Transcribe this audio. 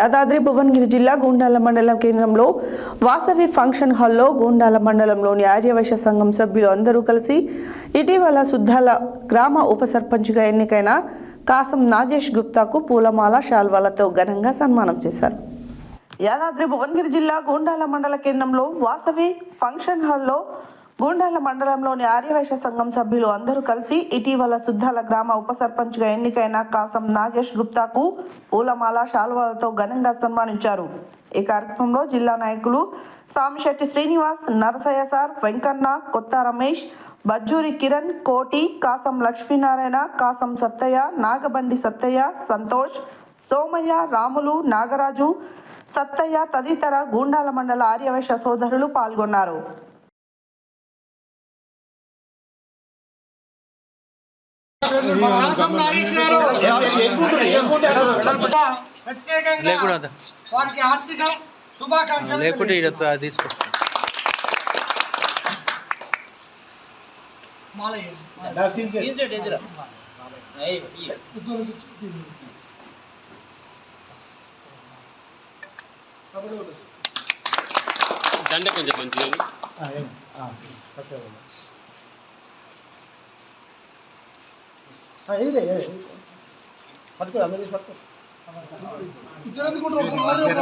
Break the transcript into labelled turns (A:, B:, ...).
A: యాదాద్రి భువనగిరి జిల్లా గూండాల మండలం కేంద్రంలో వాసవి ఫంక్షన్ హాల్లో గూండాల మండలంలోని ఆర్యవైశ్య సంఘం సభ్యులు అందరూ కలిసి ఇటీవల సుద్దాల గ్రామ ఉప సర్పంచ్గా ఎన్నికైన కాసం నాగేష్ గుప్తాకు పూలమాల శాల్వాలతో ఘనంగా సన్మానం చేశారు. యాదాద్రి భువనగిరి జిల్లా గూండాల మండల కేంద్రంలో వాసవి ఫంక్షన్ హాల్లో గూండాల మండలంలోని ఆర్యవైశ్య సంఘం సభ్యులు అందరూ కలిసి ఇటీవల సుద్దాల గ్రామ ఉప సర్పంచ్గా ఎన్నికైన కాసం నాగేష్ గుప్తాకు పూలమాల శాల్వాలతో ఘనంగా సన్మానించారు. ఈ కార్యక్రమంలో జిల్లా నాయకులు సామిశెట్టి శ్రీనివాస్ నరసయ్య సార్ వెంకన్న కొత్త రమేష్ బజ్జూరి కిరణ్ కోటి కాసం లక్ష్మీనారాయణ కాసం సత్తయ్య నాగబండి సత్తయ్య సంతోష్ సోమయ్య రాములు నాగరాజు సత్తయ్య తదితర గూండాల మండల ఆర్యవైశ్య సోదరులు పాల్గొన్నారు.
B: ప్రత్యేకంగా
C: లేకుండా
B: వారికి ఆర్థిక శుభాకాంక్షలు
C: లేకుంటే తీసుకో.
D: దండ కొంచెం మంచిగా
B: ఇద్దరు ఎందుకుంటారు ఒక మరి ఒక